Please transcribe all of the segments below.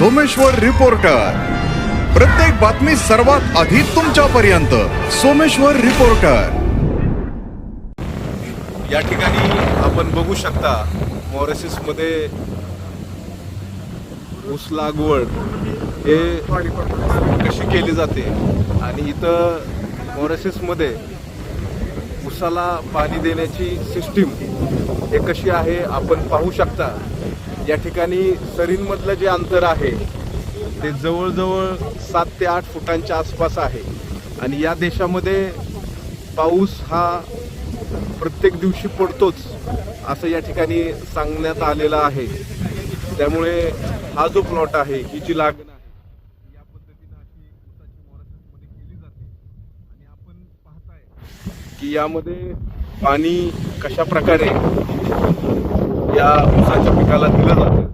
Someshwar reporter. प्रत्येक बातमी सर्वात आधी तुमच्यापर्यंत. सोमेश्वर रिपोर्टर. या ठिकाणी आपण बघू शकता मॉरिशसमध्ये ऊस लागवड हे कशी केली जाते आणि इथं मॉरिशसमध्ये ऊसाला पाणी देण्याची सिस्टीम हे कशी आहे आपण पाहू शकता. या ठिकाणी सरींमधलं जे अंतर आहे ते जवळजवळ सात ते आठ फुटांच्या आसपास आहे. आणि या देशामध्ये पाऊस हा प्रत्येक दिवशी पडतोच असं या ठिकाणी सांगण्यात आलेलं आहे. त्यामुळे हा जो प्लॉट आहे ही जी लागण आहे या पद्धतीनं अशी ऊसाची केली जाते. आणि आपण पाहताय की यामध्ये पाणी कशा प्रकारे या ऊसाच्या पिकाला दिलं जातं.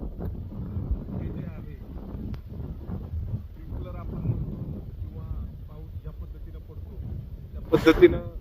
हे